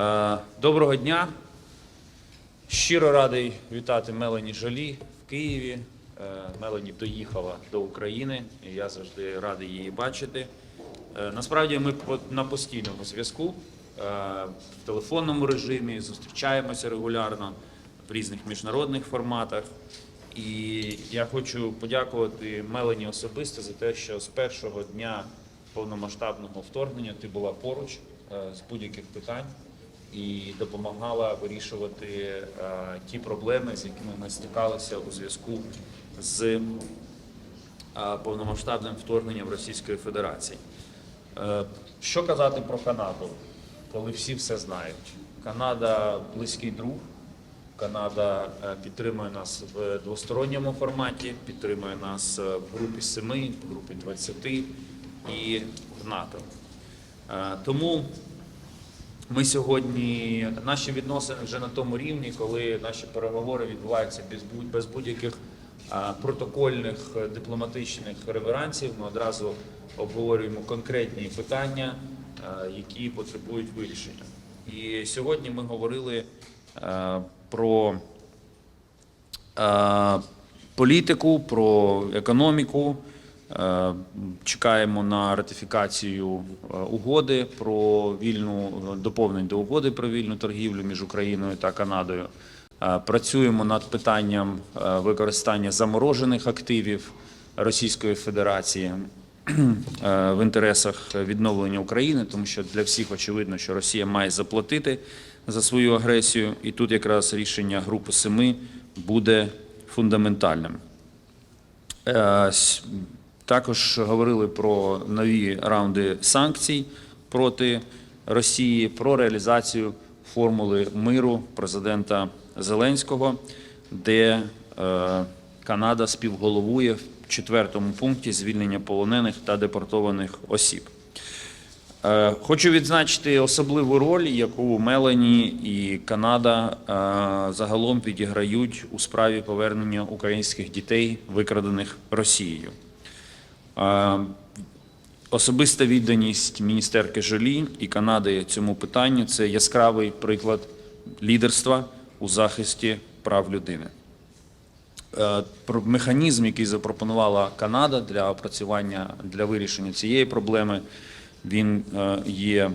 Е, Доброго дня. Щиро радий вітати Мелані Жолі в Києві. Е, Мелані доїхала до України, і я завжди радий її бачити. Е, Насправді ми на постійному зв'язку в телефонному режимі, зустрічаємося регулярно в різних міжнародних форматах. І я хочу подякувати Мелані особисто за те, що з першого дня повномасштабного вторгнення ти була поруч з будь-яких питань і допомагала вирішувати е, ті проблеми, з якими ми стикалися у зв'язку з е, повномасштабним вторгненням Російської Федерації. Е, Що казати про Канаду, коли всі все знають? Канада близький друг. Канада підтримує нас в двосторонньому форматі, підтримує нас в групі 7, в групі 20 і в НАТО. Тому ми сьогодні наші відносини вже на тому рівні, коли наші переговори відбуваються без будь- без будь-яких протокольних е, дипломатичних реверансів. Ми одразу обговорюємо конкретні питання, які потребують вирішення. І сьогодні ми говорили е, про е, політику, про економіку. Е, Чекаємо на ратифікацію е, угоди про вільну доповнень до угоди про вільну торгівлю між Україною та Канадою. Е, Працюємо над питанням е, використання заморожених активів Російської Федерації е, в інтересах відновлення України, тому що для всіх очевидно, що Росія має заплатити за свою агресію, і тут якраз рішення Групи Семи буде фундаментальним. Також говорили про нові раунди санкцій проти Росії, про реалізацію формули миру президента Зеленського, де е, Канада співголовує в четвертому пункті звільнення полонених та депортованих осіб. Е, Хочу відзначити особливу роль, яку Мелані і Канада е, загалом відіграють у справі повернення українських дітей, викрадених Росією. Е, Особиста відданість міністерки Жолі і Канади цьому питанню це яскравий приклад лідерства у захисті прав людини. Е, механізм, який запропонувала Канада для опрацювання для вирішення цієї проблеми, він е, є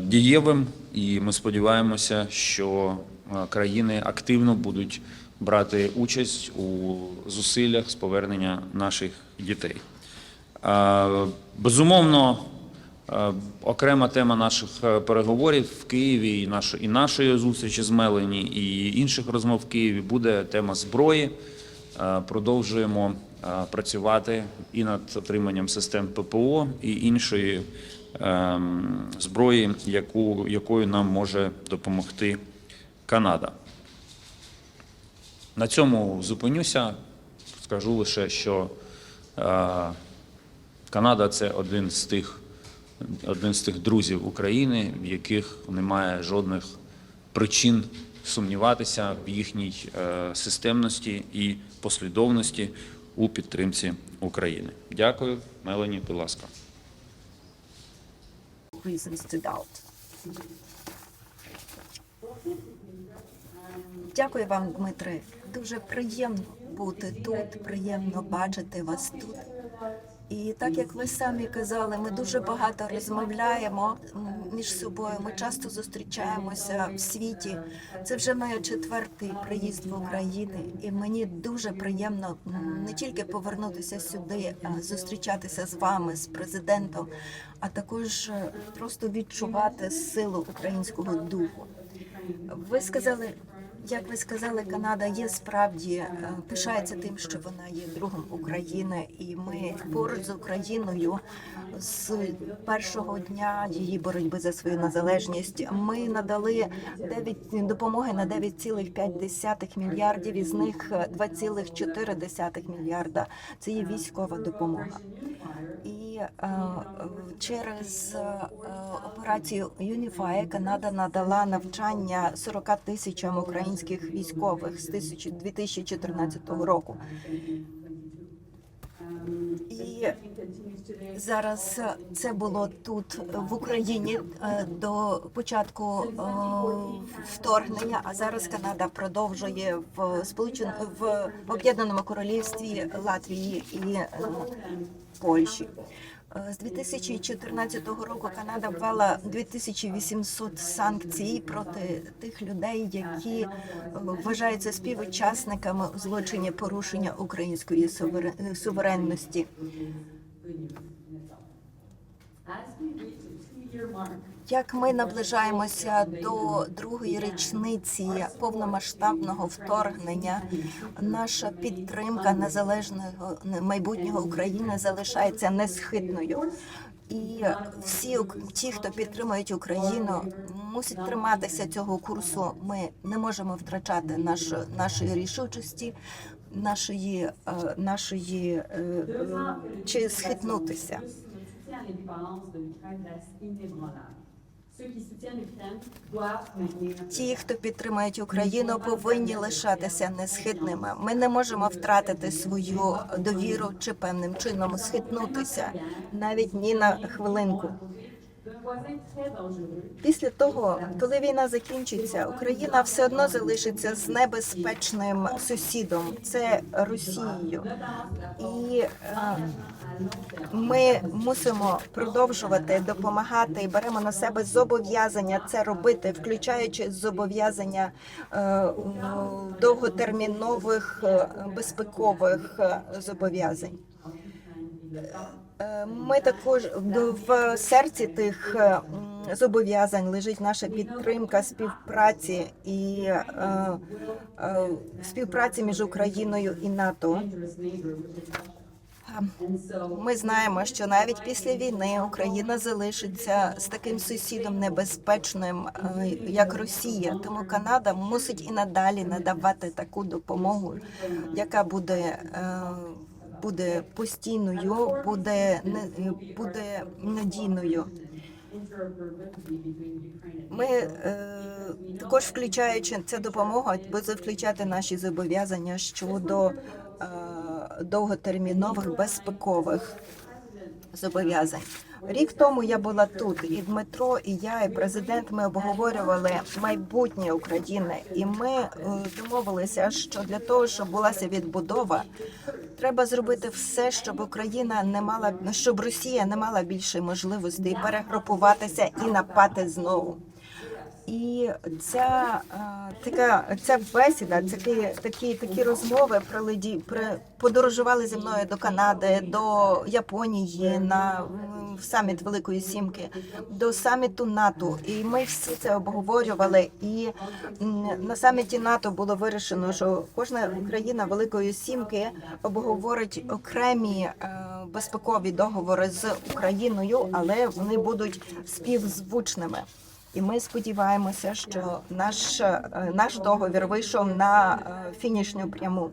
дієвим, і ми сподіваємося, що країни активно будуть брати участь у зусиллях з повернення наших дітей. Безумовно, окрема тема наших е, переговорів в Києві і нашої, і нашої зустрічі з Мелені, і інших розмов в Києві буде тема зброї. Е, Продовжуємо е, працювати і над отриманням систем ППО і іншої ем, зброї, яку, якою нам може допомогти Канада. На цьому зупинюся. Скажу лише, що е, Канада це один з тих, один з тих друзів України, в яких немає жодних причин сумніватися в їхній е, системності і послідовності у підтримці України. Дякую, Мелані, будь ласка. Дякую вам, Дмитре. Дуже приємно бути тут, приємно бачити вас тут. І так як ви самі казали, ми дуже багато розмовляємо між собою. Ми часто зустрічаємося в світі. Це вже моя четвертий приїзд в Україну, і мені дуже приємно не тільки повернутися сюди, зустрічатися з вами, з президентом, а також е, просто відчувати силу українського духу. Ви сказали, як ви сказали, Канада є справді е, пишається тим, що вона є другом України, і ми поруч з Україною з першого дня її боротьби за свою незалежність. Ми надали 9, допомоги на 9,5 мільярдів, із них 2,4 мільярда це є військова допомога. І е, через е, операцію Unify Канада надала навчання 40 тисячам українських військових з 1000 2014 року. І Зараз е, це було тут е, в Україні е, до початку вторгнення. А зараз Канада продовжує в сполучен... в Об'єднаному Королівстві Латвії і Польщі. З 2014 року Канада ввела 2800 санкцій проти тих людей, які вважаються співучасниками у злочині порушення української суверен- суверенності. Як ми наближаємося до другої річниці повномасштабного вторгнення, наша підтримка незалежного майбутнього України залишається несхитною. І всі ті, хто підтримують Україну, мусять триматися цього курсу. Ми не можемо втрачати наш, нашої рішучості, нашої, е, нашої е, е, чи схитнутися. Ті, хто підтримують Україну, повинні лишатися несхитними. Ми не можемо втратити свою довіру чи певним чином схитнутися навіть ні на хвилинку. Після того, коли війна закінчиться, Україна все одно залишиться з небезпечним сусідом це Росією. І е, ми мусимо продовжувати допомагати і беремо на себе зобов'язання це робити, включаючи зобов'язання е, довготермінових е, безпекових е, зобов'язань. Е, Ми також в- серці тих е, зобов'язань лежить наша підтримка співпраці і е, співпраці між Україною і НАТО. Ми знаємо, що навіть після війни Україна залишиться з таким сусідом небезпечним, е, як Росія. Тому Канада мусить і надалі надавати таку допомогу, яка буде. е, Буде постійною, буде не буде надійною. Ми е, також включаючи ця допомога, буде включати наші зобов'язання щодо е, довготермінових безпекових зобов'язань. Рік тому я була тут, і Дмитро, і я, і президент. Ми обговорювали майбутнє України, і ми е, домовилися, що для того, щоб булася відбудова, треба зробити все, щоб Україна не мала щоб Росія не мала більше можливостей перегрупуватися і напати знову. І ця е, така ця бесіда, такі, такі, такі розмови проледі, при подорожували зі мною до Канади, до Японії на в саміт Великої Сімки, до саміту НАТО. І ми всі це обговорювали. І на саміті НАТО було вирішено, що кожна країна Великої Сімки обговорить окремі е, безпекові договори з Україною, але вони будуть співзвучними. І ми сподіваємося, що наш, е, наш договір вийшов на е, фінішню пряму.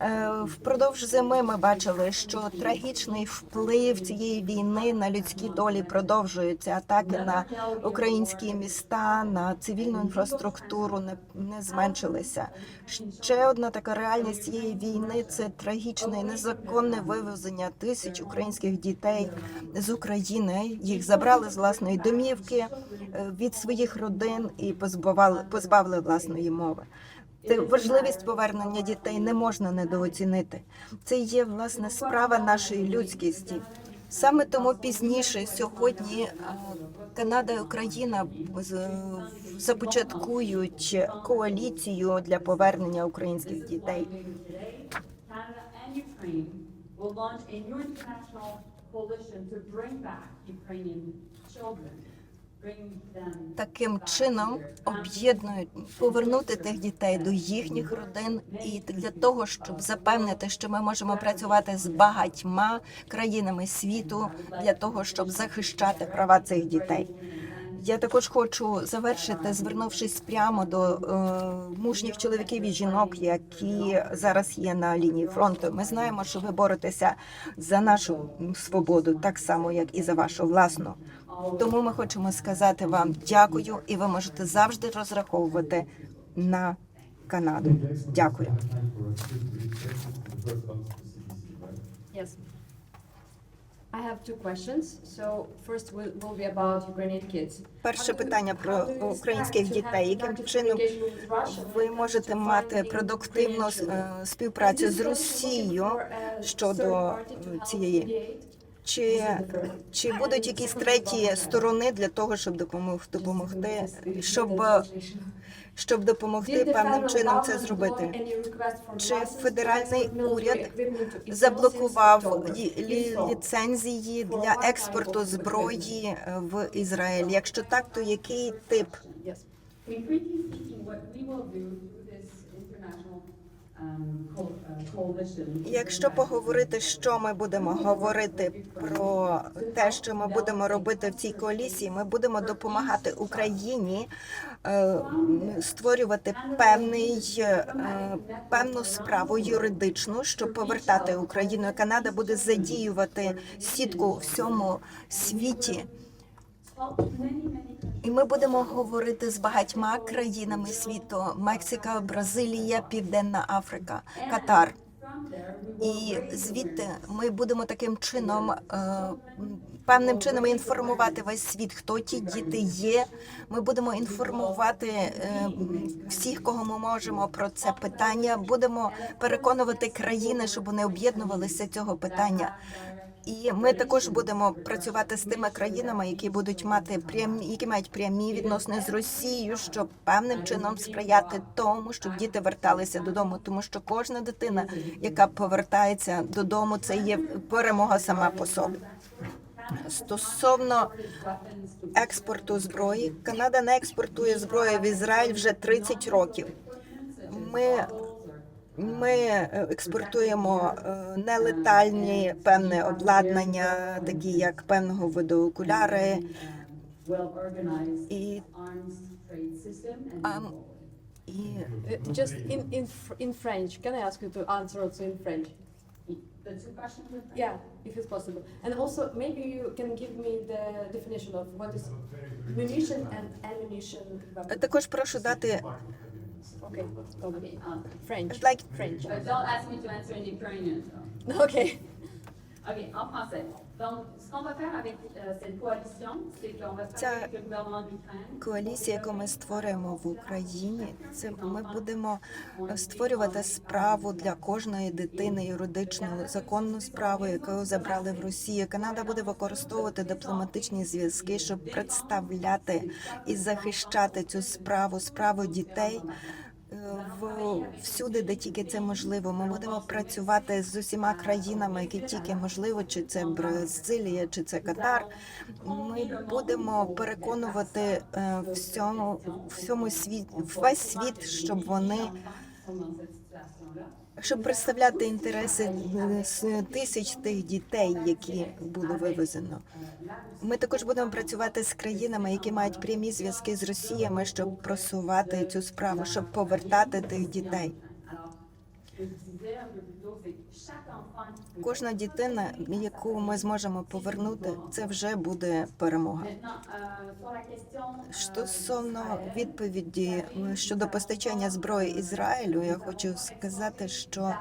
Е, Впродовж зими ми бачили, що трагічний вплив цієї війни на людські долі продовжується. Атаки на українські міста, на цивільну інфраструктуру не, не зменшилися. Ще одна така реальність цієї війни це трагічне і незаконне вивезення тисяч українських дітей з України. Їх забрали з власної домівки е, від своїх родин і позбавали позбавили власної мови. Це важливість повернення дітей не можна недооцінити. Це є власне справа нашої людськості. Саме тому пізніше сьогодні е, Канада і Україна започаткують коаліцію для повернення українських дітей. will launch a new international coalition to bring back Ukrainian children, Таким чином об'єднують повернути тих дітей до їхніх родин і для того, щоб запевнити, що ми можемо працювати з багатьма країнами світу для того, щоб захищати права цих дітей. Я також хочу завершити, звернувшись прямо до е, мужніх чоловіків і жінок, які зараз є на лінії фронту. Ми знаємо, що ви боретеся за нашу свободу, так само як і за вашу власну. Тому ми хочемо сказати вам дякую, і ви можете завжди розраховувати на Канаду. Дякую. Yes. I have two questions. So first will, will be about Ukrainian kids. Перше питання про українських дітей. Яким чином ви можете мати продуктивну е, співпрацю з Росією щодо е, цієї? Чи, чи будуть якісь треті сторони для того, щоб допомог, допомогти, щоб, щоб допомогти певним чином це зробити? Чи федеральний уряд заблокував лі- лі- ліцензії для експорту зброї е, в Ізраїль? Якщо так, то який тип? Yes. Concretely speaking, what we will do through this international um, co- uh, coalition. Якщо поговорити, що ми будемо говорити про те, що ми будемо робити в цій коаліції, ми будемо допомагати Україні е, створювати певний е, певну справу юридичну, щоб повертати Україну. Канада буде задіювати сітку всьому світі. І ми будемо говорити з багатьма країнами світу: Мексика, Бразилія, Південна Африка, Катар. І звідти ми будемо таким чином, е, певним чином інформувати весь світ, хто ті діти є. Ми будемо інформувати е, всіх, кого ми можемо про це питання. Будемо переконувати країни, щоб вони об'єднувалися цього питання. І ми також будемо працювати з тими країнами, які будуть мати прямі, які мають прямі відносини з Росією, щоб певним чином сприяти тому, щоб діти верталися додому, тому що кожна дитина, яка повертається додому, це є перемога сама по собі. Стосовно експорту зброї, Канада не експортує зброю в Ізраїль вже 30 років. Ми ми е, експортуємо е, нелетальні певне обладнання, такі як певного виду окуляри. І, people. і Uh, Just in, in, in French, can I ask you to answer also in French? The two questions? Yeah, if it's possible. And also, maybe you can give me the definition of what is munition and ammunition. також прошу дати Okay, okay. Okay, um, French. I'd like- French. but don't ask me to answer in Ukrainian. so. Okay. Ok, en français. Donc, ce qu'on va faire avec euh, cette coalition, c'est qu'on va travailler avec le gouvernement d'Ukraine. коаліція, яку ми створюємо в Україні, це ми будемо створювати справу для кожної дитини, юридичну законну справу, яку забрали в Росію. Канада буде використовувати дипломатичні зв'язки, щоб представляти і захищати цю справу, справу дітей. Всюди, де тільки це можливо, ми будемо працювати з усіма країнами, які тільки можливо, чи це Бразилія, чи це Катар. Ми будемо переконувати е, всьому всьому світ, весь світ, щоб вони. Щоб представляти інтереси е, тисяч тих дітей, які було вивезено. Ми також будемо працювати з країнами, які мають прямі зв'язки з Росіями, щоб просувати цю справу, щоб повертати тих дітей. Кожна дитина, яку ми зможемо повернути, це вже буде перемога. Стосовно відповіді щодо постачання зброї Ізраїлю, я хочу сказати, що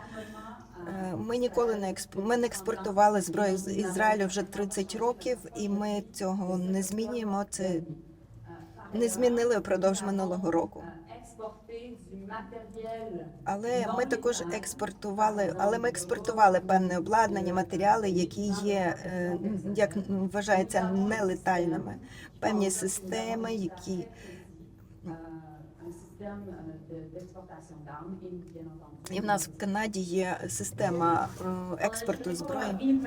е, ми ніколи не експ... ми не експортували зброю з Ізраїлю вже 30 років, і ми цього не змінюємо. Це не змінили впродовж минулого року. Але ми також експортували, але ми експортували певне обладнання, матеріали, які є, е, як вважається, нелетальними. Певні системи, які і в нас в Канаді є система е, експорту зброї.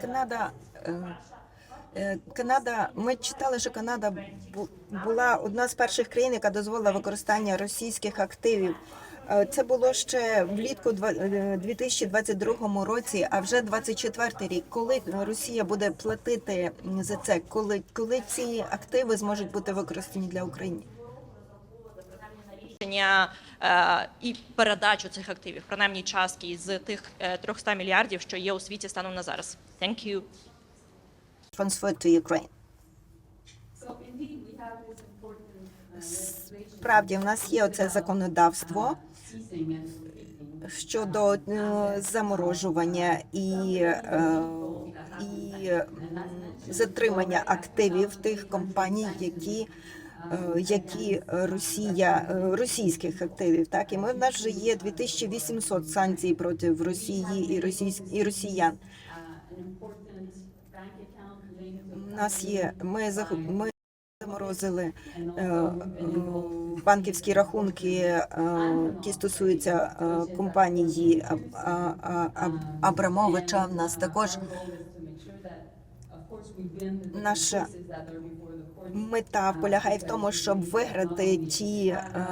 Канада, е, е, Канада, ми читали, що Канада бу- була одна з перших країн, яка дозволила використання російських активів. Е, Це було ще влітку два- е, 2022 році, а вже 24 рік. Коли Росія буде платити за це, коли, коли ці активи зможуть бути використані для України? Рішення е, і передачу цих активів, принаймні частки з тих е, 300 мільярдів, що є у світі станом на зараз. Thank you. Transfer to Ukraine. Important Справді, в нас є оце законодавство releasing щодо е, заморожування і, е, і затримання активів тих компаній, які, е, які Росія е, російських активів. Так і ми в нас вже є 2800 санкцій проти Росії і російсь, і росіян. У нас є ми ми заморозили е, е, банківські рахунки, е, які стосуються е, компанії Абрамовича. В нас також Наша мета полягає в тому, щоб виграти ті е,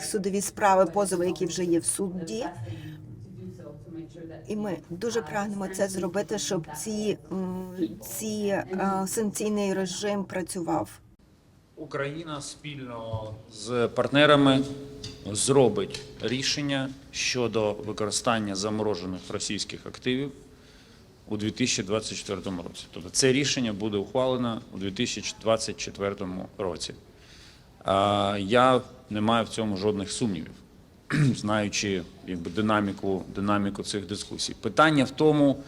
судові справи, позови, які вже є в суді. І ми дуже прагнемо це зробити, щоб ці, ці е, санкційний режим працював. Україна спільно з партнерами зробить рішення щодо використання заморожених російських активів у 2024 році. Тобто це рішення буде ухвалено у 2024 році. Я не маю в цьому жодних сумнівів, знаючи якби, динаміку, динаміку цих дискусій. Питання в тому,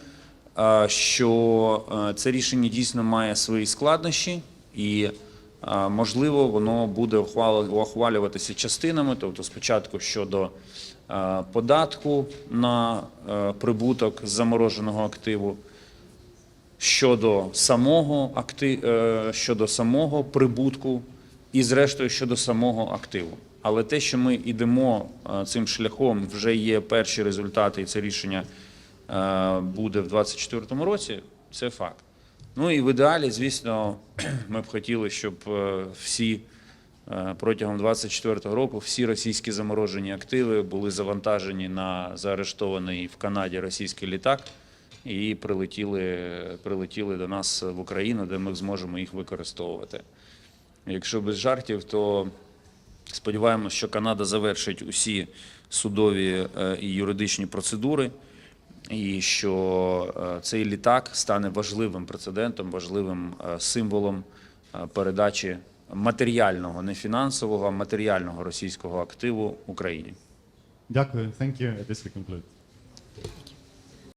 що це рішення дійсно має свої складнощі, і можливо воно буде ухвал- ухвалюватися частинами, тобто спочатку щодо податку на прибуток з замороженого активу щодо самого акти... е, щодо самого прибутку і, зрештою, щодо самого активу. Але те, що ми йдемо цим шляхом, вже є перші результати, і це рішення буде в 2024 році. Це факт. Ну і в ідеалі, звісно, ми б хотіли, щоб е, всі е, протягом 2024 року всі російські заморожені активи були завантажені на заарештований в Канаді російський літак і прилетіли, прилетіли до нас в Україну, де ми зможемо їх використовувати. Якщо без жартів, то сподіваємося, що Канада завершить усі судові е, і юридичні процедури, і що е, цей літак стане важливим прецедентом, важливим е, символом е, передачі матеріального, не фінансового, а матеріального російського активу Україні. Дякую. Thank you. This we conclude.